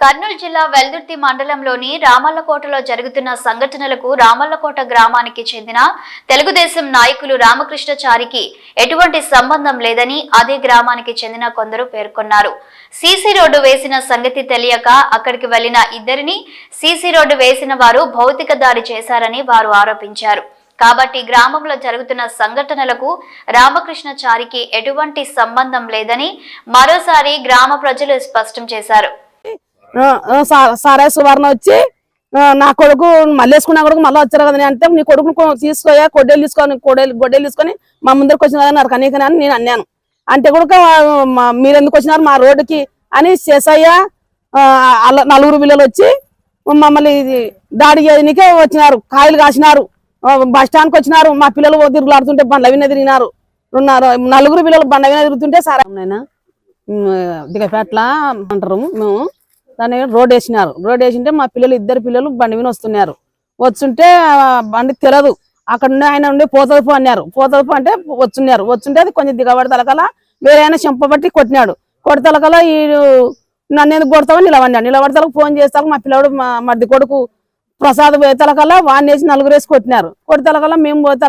కర్నూలు జిల్లా వెల్దుర్తి మండలంలోని రామల్లకోటలో జరుగుతున్న సంఘటనలకు రామల్లకోట గ్రామానికి చెందిన తెలుగుదేశం నాయకులు రామకృష్ణచారికి ఎటువంటి సంబంధం లేదని అదే గ్రామానికి చెందిన కొందరు పేర్కొన్నారు. సీసీ రోడ్డు వేసిన సంగతి తెలియక అక్కడికి వెళ్ళిన ఇద్దరిని సీసీ రోడ్డు వేసిన వారు భౌతిక దాడి చేశారని వారు ఆరోపించారు. కాబట్టి గ్రామంలో జరుగుతున్న సంఘటనలకు రామకృష్ణచారికి ఎటువంటి సంబంధం లేదని మరోసారి గ్రామ ప్రజలు స్పష్టం చేశారు. సారా సువర్ణ వచ్చి నా కొడుకు మళ్ళీ వేసుకున్న కొడుకు మళ్ళీ వచ్చారు కదా అంటే నీ కొడుకుని తీసుకోయా కొడ్డేలు తీసుకొని కొడేలు గొడ్డేలు తీసుకొని మా ముందరికి వచ్చిన కదా నాకు అని నేను అన్నాను. అంటే కొడుకు మీరు ఎందుకు వచ్చినారు మా రోడ్డుకి అని శేషయ్య నలుగురు పిల్లలు వచ్చి మమ్మల్ని దాడి చేయడానికే వచ్చినారు. కాయలు కాసినారు. ఆ, బస్ స్టాండ్కి వచ్చినారు. మా పిల్లలు తిరుగులాడుతుంటే బండ్ల విన తిరిగినారు. ఉన్నారు నలుగురు పిల్లలు బండ్ల విన తిరుగుతుంటే సారా దిగపేట్ల అంటారు. మేము దాన్ని రోడ్ వేసినారు. రోడ్ వేసింటే మా పిల్లలు ఇద్దరు పిల్లలు బండి మీద వస్తున్నారు. వచ్చుంటే బండి తెలదు అక్కడ ఉండే ఆయన ఉండి పోతలపు అన్నారు. పోతలపు అంటే వచ్చున్నారు వచ్చుంటే అది కొంచెం దిగబడి తలకల వేరే ఆయన చెంపబట్టి కొట్టినాడు. కొడతలకల ఈ నన్ను ఎందుకు కొడతావో నిలబడినాడు. నిలబడతలకు ఫోన్ చేస్తాక మా పిల్లడు మా మధ్య కొడుకు ప్రసాద్ పోయే వాడిని వేసి నలుగురు వేసి కొట్టినారు. కొట్టి మేము పోతే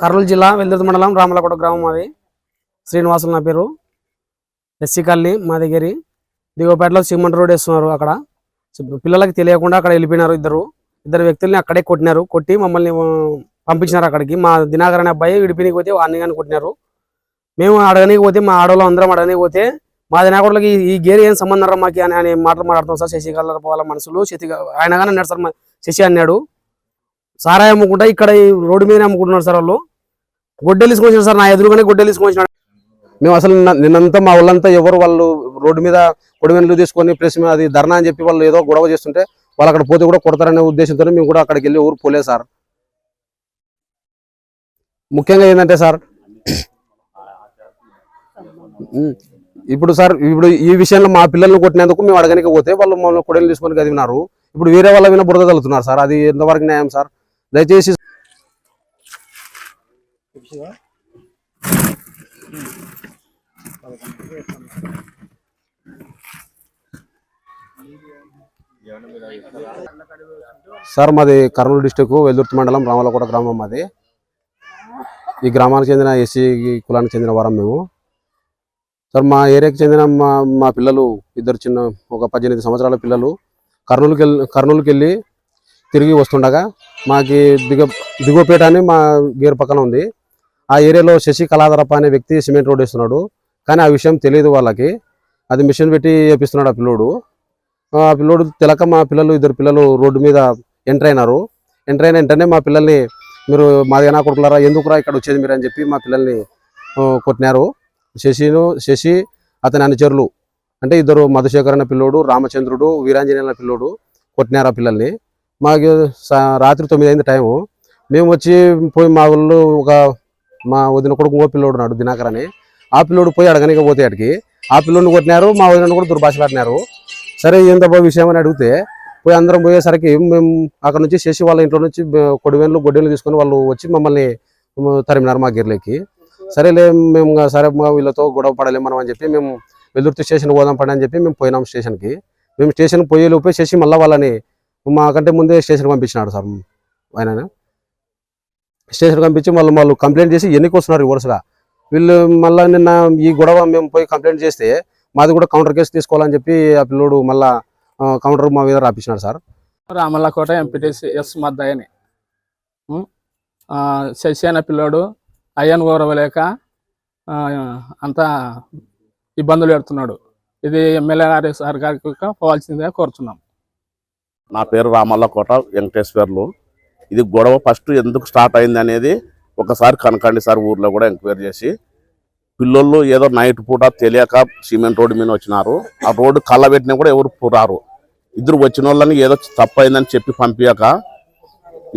కర్నూలు జిల్లా వెల్దుర్తి మండలం రామలకోట గ్రామం అది. శ్రీనివాసులు నా పేరు. ఎస్సీ కాలనీ మా దగ్గర. దిగువపేటలో సిమెంట్ రోడ్ వేస్తున్నారు అక్కడ. పిల్లలకి తెలియకుండా అక్కడ వెళ్ళిపోయినారు ఇద్దరు. ఇద్దరు వ్యక్తుల్ని అక్కడే కొట్టినారు. కొట్టి మమ్మల్ని పంపించినారు అక్కడికి. మా దినాకర్ అనే అబ్బాయి విడిపినికి పోతే వాడిని కానీ కొట్టినారు. మేము అడగనికి పోతే మా ఆడవాళ్ళు అందరం అడగనికి పోతే మా దినాకుడికి ఈ గేర్ ఏం సంబంధం మాకి అని అని మాటలు మాట్లాడుతాం సార్. శశికళ వాళ్ళ మనసులు శశి ఆయన కానీ అన్నాడు సార్ శశి అన్నాడు. సారాయి అమ్ముకుంటా ఇక్కడ ఈ రోడ్డు మీద అమ్ముకుంటున్నారు సార్ వాళ్ళు. గొడ్డలు తీసుకొచ్చారు సార్. నా ఎదురుగానే గొడ్డలు తీసుకొచ్చినాడు. మేము అసలు నిన్నంతా మా వాళ్ళంతా ఎవరు వాళ్ళు రోడ్డు మీద కొడివెన్లు తీసుకొని ప్రెస్ మీద అది ధర్నా అని చెప్పి వాళ్ళు ఏదో గొడవ చేస్తుంటే వాళ్ళు అక్కడ పోతే కూడా కొడతారనే ఉద్దేశంతో మేము కూడా అక్కడికి వెళ్ళి ఊరు పోలేదు సార్. ముఖ్యంగా ఏంటంటే సార్ ఇప్పుడు సార్ ఇప్పుడు ఈ విషయంలో మా పిల్లల్ని కొట్టినందుకు మేము అడగనికి పోతే వాళ్ళు మమ్మల్ని కొడలు తీసుకొని కదివినారు. ఇప్పుడు వేరే వాళ్ళ మీద బురద తలుతున్నారు సార్ అది ఎంతవరకు న్యాయం సార్? దయచేసి సార్ మాది కర్నూలు డిస్టిక్ వెల్దుర్తి మండలం రామలకోట గ్రామం మాది. ఈ గ్రామానికి చెందిన ఎస్సీ కులానికి చెందిన వారం మేము. సార్ మా ఏరియాకి చెందిన మా మా పిల్లలు ఇద్దరు చిన్న ఒక పద్దెనిమిది సంవత్సరాల పిల్లలు కర్నూలుకి వెళ్ళి కర్నూలుకి వెళ్ళి తిరిగి వస్తుండగా మాకి దిగ దిగువపేట అని మా గేర్ పక్కన ఉంది. ఆ ఏరియాలో శశి కళాధరప్ప అనే వ్యక్తి సిమెంట్ రోడ్ వేస్తున్నాడు. కానీ ఆ విషయం తెలియదు వాళ్ళకి. అది మిషన్ పెట్టి వేపిస్తున్నాడు ఆ పిల్లోడు. ఆ పిల్లోడు తెలక మా పిల్లలు ఇద్దరు పిల్లలు రోడ్డు మీద ఎంటర్ అయినారు. ఎంటర్ అయిన వెంటనే మా పిల్లల్ని మీరు మాదేనా కొడుకులారా ఎందుకురా ఇక్కడ వచ్చేది మీరు అని చెప్పి మా పిల్లల్ని కొట్టినారు. శశిను శశి అతని అనుచరులు అంటే ఇద్దరు మధుశేఖర్ అనే పిల్లోడు రామచంద్రుడు వీరాంజనేయ పిల్లోడు కొట్టినారు ఆ పిల్లల్ని. మాకు సా- రాత్రి తొమ్మిది అయింది టైము. మేము వచ్చి పోయి మా ఊళ్ళో ఒక మా వదిన కొడుకు ఇంకో పిల్లోడు నాడు దినాకర్ అని ఆ పిల్లోడు పోయి అడగనిక పోతే అడిగి ఆ పిల్లోడిని కొట్టినారు మా వదిన కూడా దుర్భాషలాడినారు. సరే ఏందో విషయం అని అడిగితే పోయి అందరం పోయేసరికి మేము అక్కడ నుంచి శశి వాళ్ళ ఇంట్లో నుంచి కొడివేన్లు గొడ్డెలు తీసుకొని వాళ్ళు వచ్చి మమ్మల్ని తరిమినారు మా గిర్లకి. సరేలే మేము సరే మా వీళ్ళతో గొడవ పడలేం మనం అని చెప్పి మేము వెల్లుర్తి స్టేషన్ పోదాం పడి అని చెప్పి మేము పోయినాం స్టేషన్కి. మేము స్టేషన్కి పోయే లోపే శశి మళ్ళీ వాళ్ళని మాకంటే ముందే స్టేషన్కి పంపించినాడు సార్ ఆయన స్టేషన్కి పంపించి మళ్ళీ వాళ్ళు కంప్లైంట్ చేసి ఎన్నికొస్తున్నారు వరుసగా వీళ్ళు మళ్ళీ నిన్న ఈ గొడవ మేము పోయి కంప్లైంట్ చేస్తే మాది కూడా కౌంటర్ కేసు తీసుకోవాలని చెప్పి ఆ పిల్లోడు మళ్ళా కౌంటర్ మా మీద రాపించినాడు సార్. రామల్లకోట ఎంపీటీసీ ఎస్ మద్దయ్యని. శశి అనే పిల్లోడు అయ్యను గౌరవలేక అంతా ఇబ్బందులు పెడుతున్నాడు. ఇది ఎమ్మెల్యే గారి సార్ గారికి పోవాల్సిందిగా కోరుతున్నాం. నా పేరు రామల్లకోట వెంకటేశ్వర్లు. ఇది గొడవ ఫస్ట్ ఎందుకు స్టార్ట్ అయింది అనేది ఒకసారి కనకండి సార్ ఊర్లో కూడా ఎంక్వైరీ చేసి పిల్లోళ్ళు ఏదో నైట్ పూట తెలియక సిమెంట్ రోడ్డు మీద వచ్చినారు. ఆ రోడ్డు కళ్ళ పెట్టినా కూడా ఎవరు పురారు ఇద్దరు వచ్చిన వాళ్ళని ఏదో తప్పైందని చెప్పి పంపించక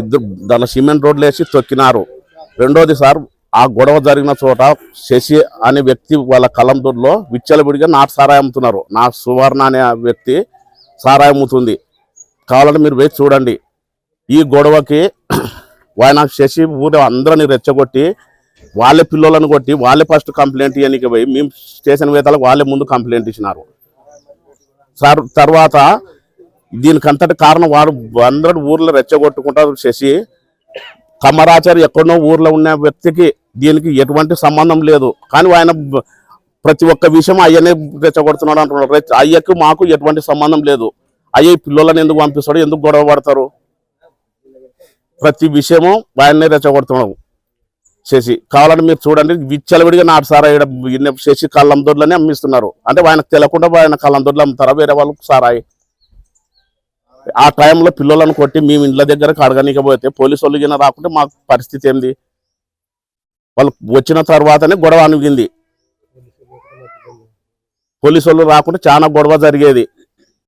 ఇద్దరు దాని సిమెంట్ రోడ్లు వేసి తొక్కినారు. రెండోది సార్ ఆ గొడవ జరిగిన చోట శశి అనే వ్యక్తి వాళ్ళ కలందూరులో విచ్చలవిడిగా నాటు సారాయి అమ్ముతున్నారు. నా సువర్ణ అనే వ్యక్తి సారాయి అమ్ముతుంది. కావాలంటే మీరు వేసి చూడండి. ఈ గొడవకి ఆయన శశి ఊరే అందరిని రెచ్చగొట్టి వాళ్ళే పిల్లలను కొట్టి వాళ్ళే ఫస్ట్ కంప్లైంట్ ఇవ్వడానికి పోయి మేము స్టేషన్ వేతాలకు వాళ్ళే ముందు కంప్లైంట్ ఇచ్చినారు. సార్ తర్వాత దీనికంతటి కారణం వాడు అందరూ ఊర్లో రెచ్చగొట్టుకుంటారు శశి. కమ్మరాచారి ఎక్కడో ఊర్లో ఉన్న వ్యక్తికి దీనికి ఎటువంటి సంబంధం లేదు. కానీ ఆయన ప్రతి ఒక్క విషయం అయ్యనే రెచ్చగొడుతున్నాడు అంటున్నాడు. అయ్యకు మాకు ఎటువంటి సంబంధం లేదు. అయ్యే పిల్లలను ఎందుకు పంపిస్తాడు? ఎందుకు గొడవ పడతారు? ప్రతి విషయము ఆయన్నే రెచ్చగొడుతున్నాం శశి కావాలంటే మీరు చూడండి విచ్చలవిడిగా నాటు సారాయి ఈడ శశి కళ్ళం దొడ్లనే అమ్మిస్తున్నారు. అంటే ఆయనకు తెలియకుండా ఆయన కళ్ళం దొడ్లు అమ్ముతారా వేరే వాళ్ళకు సారాయి? ఆ టైంలో పిల్లలను కొట్టి మేము ఇండ్ల దగ్గరకు అడగనీకపోతే పోలీసు వాళ్ళు గిన రాకుంటే మాకు పరిస్థితి ఏంది? వాళ్ళు వచ్చిన తర్వాతనే గొడవ అనిగింది. పోలీసు వాళ్ళు రాకుంటే చాలా గొడవ జరిగేది.